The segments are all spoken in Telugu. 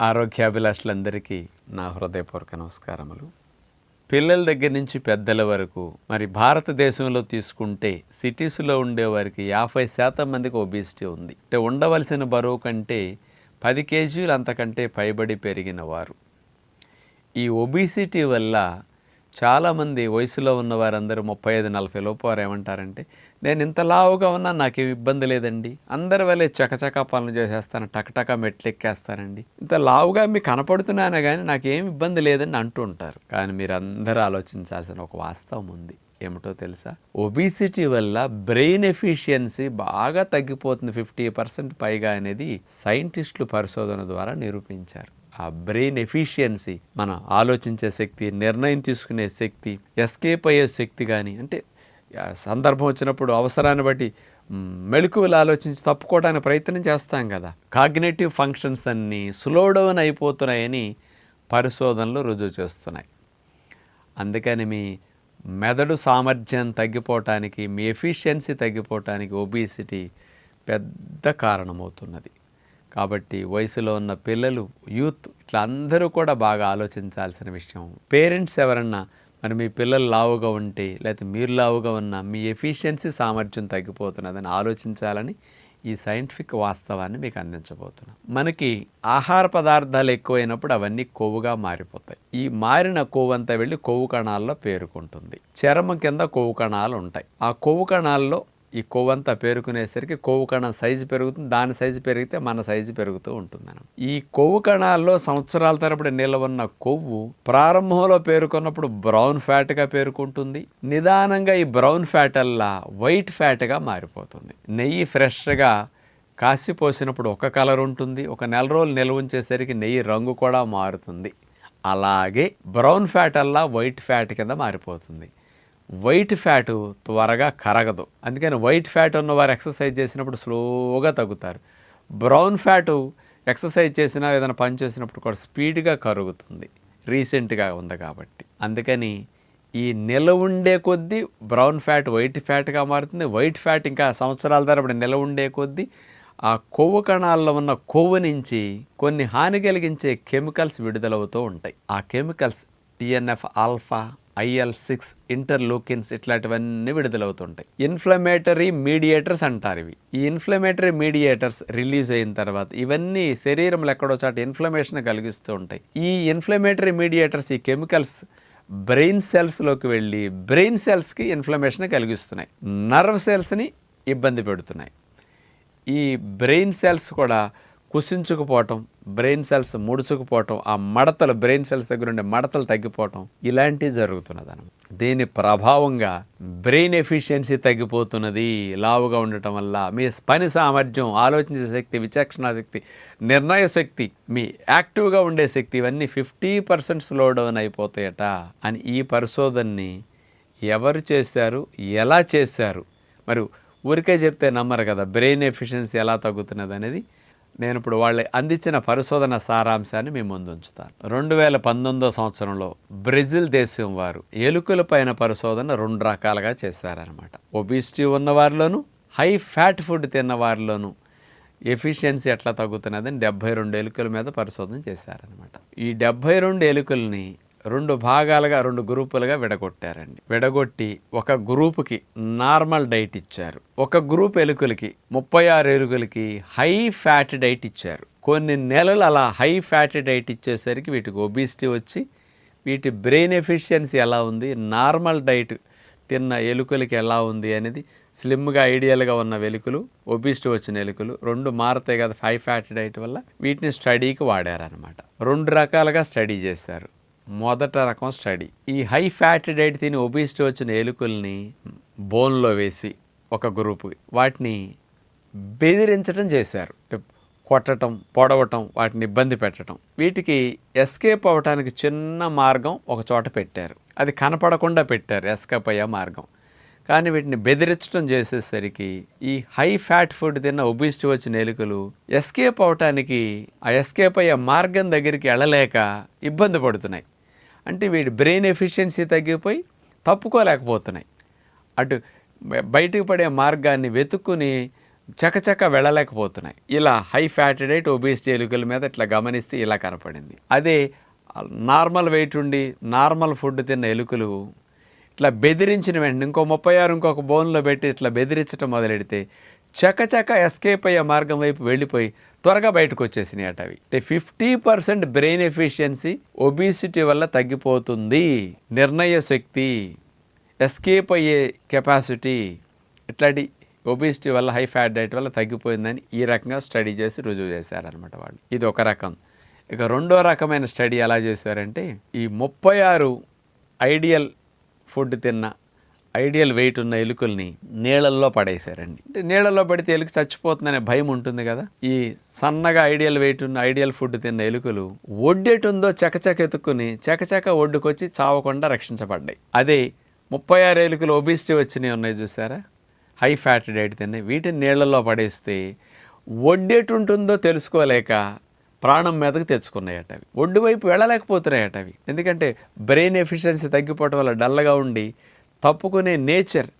ఆరోగ్యాభిలాషులందరికీ నా హృదయపూర్వక నమస్కారములు. పిల్లల దగ్గర నుంచి పెద్దల వరకు మరి భారతదేశంలో తీసుకుంటే సిటీస్లో ఉండేవారికి యాభై శాతం మందికి ఒబిసిటీ ఉంది. అంటే ఉండవలసిన బరువు కంటే పది కేజీలు అంతకంటే పైబడి పెరిగిన వారు. ఈ ఒబిసిటీ వల్ల చాలామంది వయసులో ఉన్న వారందరూ ముప్పై ఐదు నలభై లోపు వారు ఏమంటారంటే నేను ఇంత లావుగా ఉన్నా నాకేం ఇబ్బంది లేదండి. అందరి వల్లే చకచకా పనులు చేసేస్తాను టకటక మెట్లు ఎక్కేస్తానండి ఇంత లావుగా మీకు కనపడుతున్నానే కానీ నాకేం ఇబ్బంది లేదని అంటూ ఉంటారు. కానీ మీరు అందరూ ఆలోచించాల్సిన ఒక వాస్తవం ఉంది. ఏమిటో తెలుసా? ఒబిసిటీ వల్ల బ్రెయిన్ ఎఫిషియన్సీ బాగా తగ్గిపోతుంది. ఫిఫ్టీ పర్సెంట్ పైగా అనేది సైంటిస్టులు పరిశోధన ద్వారా నిరూపించారు. ఆ బ్రెయిన్ ఎఫిషియన్సీ మన ఆలోచించే శక్తి నిర్ణయం తీసుకునే శక్తి ఎస్కేప్ అయ్యే శక్తి కానీ అంటే సందర్భం వచ్చినప్పుడు అవసరాన్ని బట్టి మెళుకువలు ఆలోచించి తప్పుకోవడానికి ప్రయత్నం చేస్తాం కదా. కాగ్నేటివ్ ఫంక్షన్స్ అన్నీ స్లో డౌన్ అయిపోతున్నాయని పరిశోధనలు రుజువు చేస్తున్నాయి. అందుకని మీ మెదడు సామర్థ్యం తగ్గిపోవటానికి మీ ఎఫిషియన్సీ తగ్గిపోవటానికి ఒబీసిటీ పెద్ద కారణమవుతున్నది. కాబట్టి వయసులో ఉన్న పిల్లలు యూత్ ఇట్లా అందరూ కూడా బాగా ఆలోచించాల్సిన విషయం. పేరెంట్స్ ఎవరన్నా మరి మీ పిల్లలు లావుగా ఉంటే లేకపోతే మీరు లావుగా ఉన్నా మీ ఎఫిషియన్సీ సామర్థ్యం తగ్గిపోతున్నదని ఆలోచించాలని ఈ సైంటిఫిక్ వాస్తవాన్ని మీకు అందించబోతున్నాం. మనకి ఆహార పదార్థాలు ఎక్కువైనప్పుడు అవన్నీ కొవ్వుగా మారిపోతాయి. ఈ మారిన కొవ్వు అంతా వెళ్ళి కొవ్వు కణాల్లో పేరుకుంటుంది. చర్మం కింద కొవ్వు కణాలు ఉంటాయి. ఆ కొవ్వు కణాల్లో ఈ కొవ్వు అంతా పేరుకునేసరికి కొవ్వు కణం సైజు పెరుగుతుంది దాని సైజు పెరిగితే మన సైజు పెరుగుతూ ఉంటుంది ఈ కొవ్వు కణాల్లో సంవత్సరాల తరబడి నిల్వ ఉన్న కొవ్వు ప్రారంభంలో పేరుకున్నప్పుడు బ్రౌన్ ఫ్యాట్గా పేరుకుంటుంది. నిదానంగా ఈ బ్రౌన్ ఫ్యాట్ అల్లా వైట్ ఫ్యాట్గా మారిపోతుంది. నెయ్యి ఫ్రెష్గా కాసి పోసినప్పుడు ఒక కలర్ ఉంటుంది ఒక నెల రోజులు నిల్వ ఉంచేసరికి నెయ్యి రంగు కూడా మారుతుంది. అలాగే బ్రౌన్ ఫ్యాట్ అల్లా వైట్ ఫ్యాట్ కింద మారిపోతుంది. వైట్ ఫ్యాట్ త్వరగా కరగదు. అందుకని వైట్ ఫ్యాట్ ఉన్నవారు ఎక్సర్సైజ్ చేసినప్పుడు స్లోగా తగ్గుతారు. బ్రౌన్ ఫ్యాటు ఎక్సర్సైజ్ చేసినా ఏదైనా పని చేసినప్పుడు కూడా స్పీడ్గా కరుగుతుంది. రీసెంట్గా ఉంది కాబట్టి. అందుకని ఈ నిల ఉండే కొద్దీ బ్రౌన్ ఫ్యాట్ వైట్ ఫ్యాట్గా మారుతుంది. వైట్ ఫ్యాట్ ఇంకా సంవత్సరాల తరబడి నిల ఉండే కొద్దీ ఆ కొవ్వు కణాల్లో ఉన్న కొవ్వు నుంచి కొన్ని హాని కలిగించే కెమికల్స్ విడుదలవుతూ ఉంటాయి. ఆ chemicals TNF alpha IL six interleukins ఇట్లాంటివన్నీ విడుదలవుతుంటాయి. ఇన్ఫ్లమేటరీ మీడియేటర్స్ అంటారు ఇవి. ఈ ఇన్ఫ్లమేటరీ మీడియేటర్స్ రిలీజ్ అయిన తర్వాత ఇవన్నీ శరీరంలో ఎక్కడో చాట ఇన్ఫ్లమేషన్ కలిగిస్తూ ఉంటాయి. ఈ ఇన్ఫ్లమేటరీ మీడియేటర్స్ ఈ కెమికల్స్ బ్రెయిన్ సెల్స్లోకి వెళ్ళి బ్రెయిన్ సెల్స్కి ఇన్ఫ్లమేషన్ కలిగిస్తున్నాయి. నర్వ్ సెల్స్ని ఇబ్బంది పెడుతున్నాయి. ఈ బ్రెయిన్ సెల్స్ కూడా కుసించుకుపోవటం బ్రెయిన్ సెల్స్ ముడుచుకుపోవటం ఆ మడతలు బ్రెయిన్ సెల్స్ దగ్గర ఉండే మడతలు తగ్గిపోవటం ఇలాంటివి జరుగుతున్నది అనమాట దీని ప్రభావంగా బ్రెయిన్ ఎఫిషియన్సీ తగ్గిపోతున్నది. లావుగా ఉండటం వల్ల మీ పని సామర్థ్యం ఆలోచించే శక్తి విచక్షణ శక్తి నిర్ణయ శక్తి మీ యాక్టివ్గా ఉండే శక్తి ఇవన్నీ ఫిఫ్టీ పర్సెంట్ స్లో డౌన్ అయిపోతాయట అని ఈ పరిశోధనని ఎవరు చేశారు? ఎలా చేశారు? మరి ఊరికే చెప్తే నమ్మరు కదా బ్రెయిన్ ఎఫిషియన్సీ ఎలా తగ్గుతున్నది అనేది నేను ఇప్పుడు వాళ్ళు అందించిన పరిశోధన సారాంశాన్ని మీ ముందు ఉంచుతాను. రెండు వేల పంతొమ్మిదో సంవత్సరంలో బ్రెజిల్ దేశం వారు ఎలుకల పైన పరిశోధన రెండు రకాలుగా చేశారనమాట ఒబిసిటీ ఉన్నవారిలోనూ హై ఫ్యాట్ ఫుడ్ తిన్న వారిలోను ఎఫిషియన్సీ ఎట్లా తగ్గుతున్నదని డెబ్బై రెండు ఎలుకల మీద పరిశోధన చేశారనమాట ఈ డెబ్బై రెండు ఎలుకల్ని రెండు భాగాలుగా రెండు గ్రూపులుగా విడగొట్టారండి. విడగొట్టి ఒక గ్రూపుకి నార్మల్ డైట్ ఇచ్చారు. ఒక గ్రూప్ ఎలుకలకి ముప్పై ఆరు ఎలుకలకి హై ఫ్యాట్ డైట్ ఇచ్చారు. కొన్ని నెలలు అలా హై ఫ్యాట్ డైట్ ఇచ్చేసరికి వీటికి ఒబిసిటీ వచ్చి వీటి బ్రెయిన్ ఎఫిషియన్సీ ఎలా ఉంది నార్మల్ డైట్ తిన్న ఎలుకలకి ఎలా ఉంది అనేది స్లిమ్గా ఐడియల్గా ఉన్న వెలుకలు ఒబిసిటీ వచ్చిన ఎలుకలు రెండు మారుతాయి కదా హై ఫ్యాట్ డైట్ వల్ల. వీటిని స్టడీకి వాడారనమాట రెండు రకాలుగా స్టడీ చేశారు. మొదట రకం స్టడీ. ఈ హై ఫ్యాట్ డైట్ తిని ఒబిసిటీ వచ్చిన ఎలుకల్ని బోన్లో వేసి ఒక గ్రూప్ వాటిని బెదిరించడం చేశారు. కొట్టడం పొడవటం వాటిని ఇబ్బంది పెట్టడం వీటికి ఎస్కేప్ అవ్వటానికి చిన్న మార్గం ఒక చోట పెట్టారు. అది కనపడకుండా పెట్టారు ఎస్కేప్ అయ్యే మార్గం. కానీ వీటిని బెదిరించడం చేసేసరికి ఈ హై ఫ్యాట్ ఫుడ్ తిన్న ఒబిసిటీ వచ్చిన ఎలుకలు ఎస్కేప్ అవటానికి ఆ ఎస్కేప్ అయ్యే మార్గం దగ్గరికి వెళ్ళలేక ఇబ్బంది పడుతున్నాయి. అంటే వీడి బ్రెయిన్ ఎఫిషియన్సీ తగ్గిపోయి తప్పుకోలేకపోతున్నాయి. అటు బయటకు పడే మార్గాన్ని వెతుక్కుని చకచక వెళ్ళలేకపోతున్నాయి. ఇలా హై ఫ్యాటడైట్ డైట్ ఎలుకల మీద ఇట్లా గమనిస్తే ఇలా కనపడింది. అదే నార్మల్ వెయిట్ ఉండి నార్మల్ ఫుడ్ తిన్న ఎలుకలు ఇట్లా బెదిరించిన వెంటనే ఇంకో ముప్పై ఆరు ఇంకొక బోన్లో పెట్టి ఇట్లా బెదిరించడం మొదలెడితే చకచక ఎస్కేప్ అయ్యే మార్గం వైపు వెళ్ళిపోయి త్వరగా బయటకు వచ్చేసినాయి అట అవి. అంటే fifty percent brain efficiency obesity వల్ల తగ్గిపోతుంది. నిర్ణయ శక్తి ఎస్కేప్ అయ్యే కెపాసిటీ ఇట్లాంటి ఒబిసిటీ వల్ల హై ఫ్యాట్ డైట్ వల్ల తగ్గిపోయిందని ఈ రకంగా స్టడీ చేసి రుజువు చేశారనమాట వాళ్ళు. ఇది ఒక రకం. ఇక రెండో రకమైన స్టడీ ఎలా చేశారంటే ఈ ముప్పై ఆరు ఐడియల్ ఫుడ్ తిన్న ఐడియల్ వెయిట్ ఉన్న ఎలుకల్ని నీళ్ళల్లో పడేశారండి. అంటే నీళ్ళల్లో పడితే ఎలుక చచ్చిపోతుందనే భయం ఉంటుంది కదా? ఈ సన్నగా ఐడియల్ వెయిట్ ఉన్న ఐడియల్ ఫుడ్ తిన్న ఎలుకలు ఒడ్డేటుందో చకచక ఎత్తుక్కుని చకచక ఒడ్డుకొచ్చి చావకుండా రక్షించబడ్డాయి. అదే ముప్పై ఆరు ఎలుకలు ఒబిసిటీ వచ్చినాయి ఉన్నాయి చూసారా? హై ఫ్యాట్ డైట్ తిన్నాయి వీటిని నీళ్ళల్లో పడేస్తే ఒడ్డెటుంటుందో తెలుసుకోలేక ప్రాణం మీదకి తెచ్చుకున్నాయట అవి. ఒడ్డు వైపు వెళ్ళలేకపోతున్నాయట అవి. ఎందుకంటే బ్రెయిన్ ఎఫిషియన్సీ తగ్గిపోవటం వల్ల డల్గా ఉండి తప్పుకునే నేచర్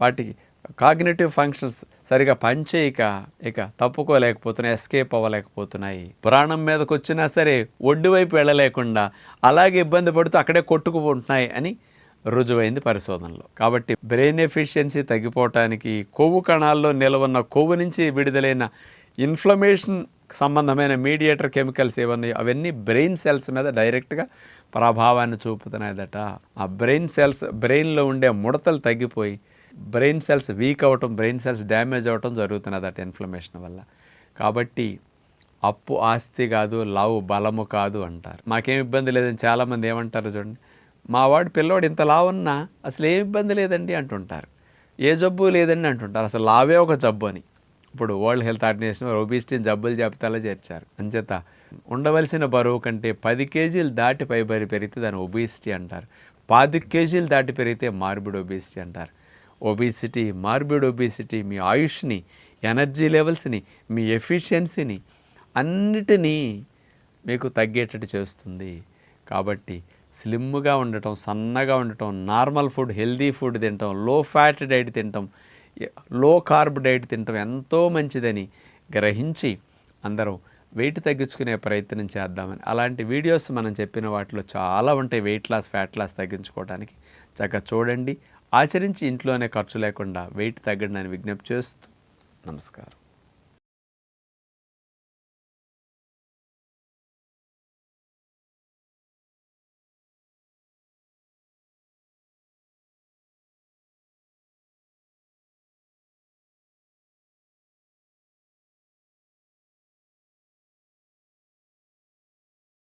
వాటికి కాగ్నేటివ్ ఫంక్షన్స్ సరిగా పనిచేయక ఇక తప్పుకోలేకపోతున్నాయి ఎస్కేప్ అవ్వలేకపోతున్నాయి. ప్రాణం మీదకి వచ్చినా సరే ఒడ్డు వైపు వెళ్ళలేకుండా అలాగే ఇబ్బంది పడుతూ అక్కడే కొట్టుకుపోతున్నాయి అని రుజువైంది పరిశోధనలో. కాబట్టి బ్రెయిన్ ఎఫిషియన్సీ తగ్గిపోవటానికి కొవ్వు కణాల్లో నిలవన్న కొవ్వు నుంచి విడుదలైన ఇన్ఫ్లమేషన్ సంబంధమైన మీడియేటర్ కెమికల్స్ ఏమన్నాయో అవన్నీ బ్రెయిన్ సెల్స్ మీద డైరెక్ట్గా ప్రభావాన్ని చూపుతున్నాయట ఆ బ్రెయిన్ సెల్స్ బ్రెయిన్లో ఉండే ముడతలు తగ్గిపోయి బ్రెయిన్ సెల్స్ వీక్ అవటం బ్రెయిన్ సెల్స్ డ్యామేజ్ అవటం జరుగుతున్నదట ఇన్ఫ్లమేషన్ వల్ల. కాబట్టి అప్పు ఆస్తి కాదు లావు బలము కాదు అంటారు. మాకేం ఇబ్బంది లేదని చాలామంది ఏమంటారు చూడండి. మా వాడు పిల్లోడు ఇంత లావున్నా అసలు ఏం ఇబ్బంది లేదండి అంటుంటారు. ఏ జబ్బు లేదండి అంటుంటారు. అసలు లావే ఒక జబ్బు అని. ఇప్పుడు వరల్డ్ హెల్త్ ఆర్గనైజేషన్ ఒబిసిటీని జబ్బుల జాబితాలో చేర్చారు. అంచేత ఉండవలసిన బరువు కంటే పది కేజీలు దాటి పైబరి పెరిగితే దాన్ని ఒబిసిటీ అంటారు. పాతి కేజీలు దాటి పెరిగితే మార్బిడ్ ఒబిసిటీ అంటారు. ఒబిసిటీ మార్బిడ్ ఒబిసిటీ మీ ఆయుష్ని ఎనర్జీ లెవెల్స్ని మీ ఎఫిషియన్సీని అన్నిటినీ మీకు తగ్గేటట్టు చేస్తుంది. కాబట్టి స్లిమ్గా ఉండటం సన్నగా ఉండటం నార్మల్ ఫుడ్ హెల్దీ ఫుడ్ తినటం లో ఫ్యాట్ డైట్ తినటం లో కార్బ్ డైట్ తినటం ఎంతో మంచిదని గ్రహించి అందరూ వెయిట్ తగ్గించుకునే ప్రయత్నం చేద్దామని. అలాంటి వీడియోస్ మనం చెప్పిన వాటిలో చాలా ఉంటాయి వెయిట్ లాస్ ఫ్యాట్ లాస్ తగ్గించుకోవడానికి చక్కగా చూడండి. ఆచరించి ఇంట్లోనే ఖర్చు లేకుండా వెయిట్ తగ్గండి అని విజ్ఞప్తి చేస్తూ నమస్కారం.